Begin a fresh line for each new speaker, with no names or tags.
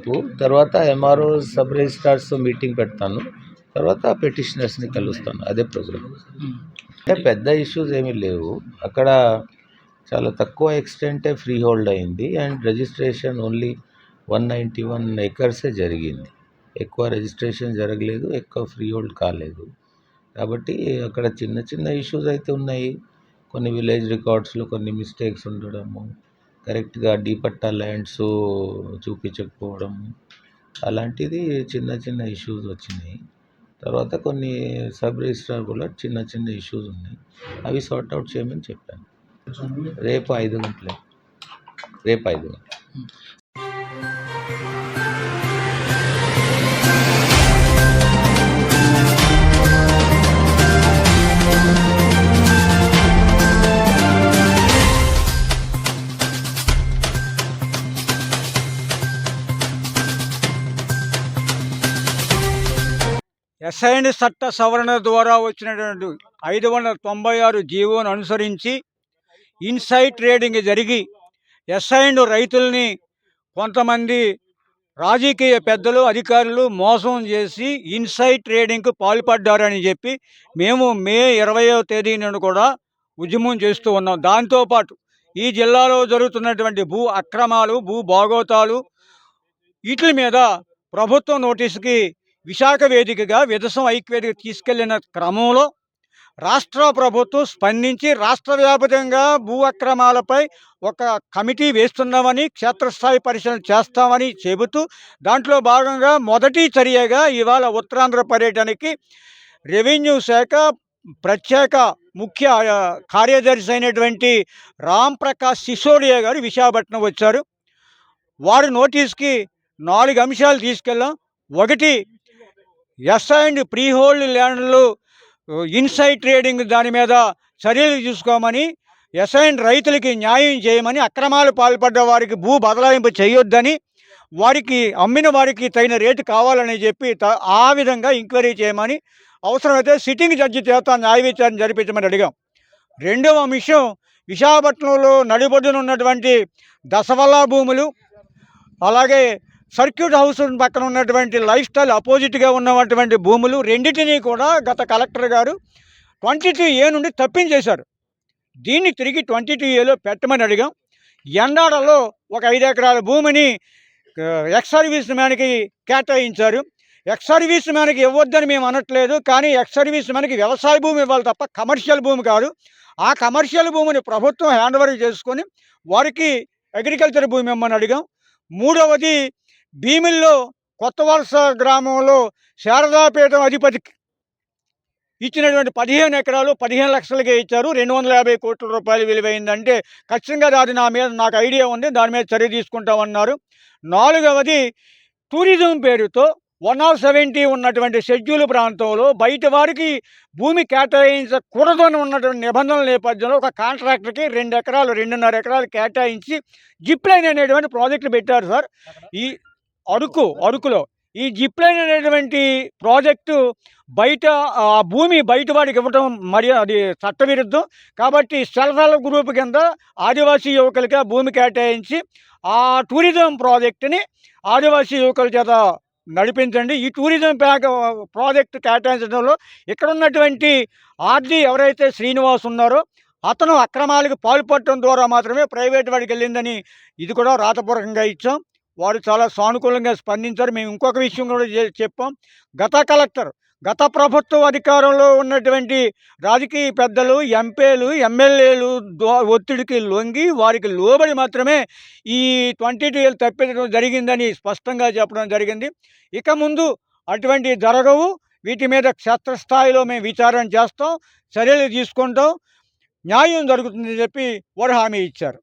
రేపు తర్వాత MRO sub రిజిస్ట్రార్స్తో meeting పెడతాను తర్వాత పెటిషనర్స్ని కలుస్తాను అదే ప్రోగ్రామ్. అంటే పెద్ద ఇష్యూస్ ఏమీ లేవు. అక్కడ చాలా తక్కువ ఎక్స్టెంటే ఫ్రీ హోల్డ్ అయింది and registration only one ninety one ఎకర్సే జరిగింది. ఎక్కువ రిజిస్ట్రేషన్ జరగలేదు ఎక్కువ ఫ్రీ హోల్డ్ కాలేదు. కాబట్టి అక్కడ చిన్న చిన్న ఇష్యూస్ అయితే ఉన్నాయి. కొన్ని విలేజ్ రికార్డ్స్లో కొన్ని మిస్టేక్స్ ఉండడము కరెక్ట్గా డీపట్టా ల్యాండ్స్ చూపించకపోవడం అలాంటిది చిన్న చిన్న ఇష్యూస్ వచ్చినాయి. తర్వాత కొన్ని సబ్ రిజిస్ట్రార్ కూడా చిన్న చిన్న ఇష్యూస్ ఉన్నాయి. అవి సార్ట్ అవుట్ చేయమని చెప్పాను. రేపు ఐదు గంటలే. రేపు ఐదు గంటలు.
ఎస్ఐన్ చట్ట సవరణ ద్వారా వచ్చినటువంటి ఐదు వందల తొంభై ఆరు జీవోను అనుసరించి ఇన్సైడ్ ట్రేడింగ్ జరిగి ఎస్ఐన్ రైతుల్ని కొంతమంది రాజకీయ పెద్దలు అధికారులు మోసం చేసి ఇన్సైడ్ ట్రేడింగ్కు పాల్పడ్డారని చెప్పి మేము మే ఇరవయో తేదీ నుండి కూడా ఉద్యమం చేస్తూ ఉన్నాం. దాంతోపాటు ఈ జిల్లాలో జరుగుతున్నటువంటి భూ అక్రమాలు భూ భాగోతాలు వీటి మీద ప్రభుత్వం నోటీసుకి విశాఖ వేదికగా విదసం ఐక్యవేదిక తీసుకెళ్ళిన క్రమంలో రాష్ట్ర ప్రభుత్వం స్పందించి రాష్ట్ర వ్యాప్తంగా భూ అక్రమాలపై ఒక కమిటీ వేస్తున్నామని క్షేత్రస్థాయి పరిశీలన చేస్తామని చెబుతూ దాంట్లో భాగంగా మొదటి చర్యగా ఇవాళ ఉత్తరాంధ్ర పర్యటనకి రెవెన్యూ శాఖ ప్రత్యేక ముఖ్య కార్యదర్శి అయినటువంటి రామ్ ప్రకాష్ సిసోడియా గారు విశాఖపట్నం వచ్చారు. వారి నోటీస్కి నాలుగు అంశాలు తీసుకెళ్ళాం. ఒకటి ఎస్ అండ్ ప్రీ హోల్డ్ ల్యాండ్లు ఇన్సైడ్ ట్రేడింగ్ దాని మీద చర్యలు తీసుకోమని ఎస్ అండ్ రైతులకి న్యాయం చేయమని అక్రమాలు పాల్పడ్డ వారికి భూ బదలాయింపు చేయొద్దని వారికి అమ్మిన వారికి తగిన రేటు కావాలని చెప్పి ఆ విధంగా ఎంక్వైరీ చేయమని అవసరమైతే సిట్టింగ్ జడ్జి చేత న్యాయ విచారణ జరిపించమని అడిగాం. రెండవ అంశం విశాఖపట్నంలో నడిబొడ్డున ఉన్నటువంటి దశవల్లా భూములు అలాగే సర్క్యూట్ హౌస్ పక్కన ఉన్నటువంటి లైఫ్ స్టైల్ అపోజిట్గా ఉన్నటువంటి భూములు రెండింటినీ కూడా గత కలెక్టర్ గారు ట్వంటీ టూ ఏ నుండి తప్పించేశారు. దీన్ని తిరిగి ట్వంటీ టూ ఏలో పెట్టమని అడిగాం. ఎండాడలో ఒక ఐదు ఎకరాల భూమిని ఎక్స్ సర్వీస్ మ్యాన్కి కేటాయించారు. ఎక్స్ సర్వీస్ మ్యాన్కి ఇవ్వద్దని మేము అనట్లేదు కానీ ఎక్స్ సర్వీస్ మ్యాన్కి వ్యవసాయ భూమి ఇవ్వాలి తప్ప కమర్షియల్ భూమి కాదు. ఆ కమర్షియల్ భూమిని ప్రభుత్వం హ్యాండ్ ఓవర్ చేసుకొని వారికి అగ్రికల్చర్ భూమి ఇమ్మని అడిగాం. మూడవది భీమిల్లో కొత్త వలస గ్రామంలో శారదాపీఠం అధిపతి ఇచ్చినటువంటి పదిహేను ఎకరాలు పదిహేను లక్షలకే ఇచ్చారు. రెండు వందల యాభై కోట్ల రూపాయలు విలువైందంటే ఖచ్చితంగా అది నా మీద నాకు ఐడియా ఉంది. దాని మీద చర్య తీసుకుంటామన్నారు. నాలుగవది టూరిజం పేరుతో వన్ ఆఫ్ సెవెంటీ ఉన్నటువంటి షెడ్యూల్ ప్రాంతంలో బయట వారికి భూమి కేటాయించకూడదని ఉన్నటువంటి నిబంధనల నేపథ్యంలో ఒక కాంట్రాక్టర్కి రెండు ఎకరాలు రెండున్నర ఎకరాలు కేటాయించి జిప్ లైన్ అనేటువంటి ప్రాజెక్టులు పెట్టారు సార్. ఈ అరకు అరకులో. ఈ జిప్ లైన్ అనేటువంటి ప్రాజెక్టు బయట ఆ భూమి బయట వాడికి ఇవ్వటం మరి అది చట్టవిరుద్ధం. కాబట్టి సెల్ఫ్ హెల్ప్ గ్రూప్ కింద ఆదివాసీ యువకులకి ఆ భూమి కేటాయించి ఆ టూరిజం ప్రాజెక్టుని ఆదివాసీ యువకుల చేత నడిపించండి. ఈ టూరిజం ప్యాక్ ప్రాజెక్ట్ కేటాయించడంలో ఇక్కడ ఉన్నటువంటి ఆర్డీ ఎవరైతే శ్రీనివాస్ ఉన్నారో అతను అక్రమాలకు పాల్పడటం ద్వారా మాత్రమే ప్రైవేట్ వాడికి వెళ్ళిందని ఇది కూడా రాతపూర్వకంగా ఇచ్చాం. వారు చాలా సానుకూలంగా స్పందించారు. మేము ఇంకొక విషయం కూడా చెప్పాం. గత కలెక్టర్ గత ప్రభుత్వ అధికారంలో ఉన్నటువంటి రాజకీయ పెద్దలు ఎంపీలు ఎమ్మెల్యేలు ఒత్తిడికి లొంగి వారికి లోబడి మాత్రమే ఈ ట్వంటీ టూ తప్పించడం జరిగిందని స్పష్టంగా చెప్పడం జరిగింది. ఇక ముందు అటువంటి జరగవు. వీటి మీద క్షేత్రస్థాయిలో మేము విచారణ చేస్తాం. చర్యలు తీసుకుంటాం. న్యాయం జరుగుతుందని చెప్పి వారు హామీ ఇచ్చారు.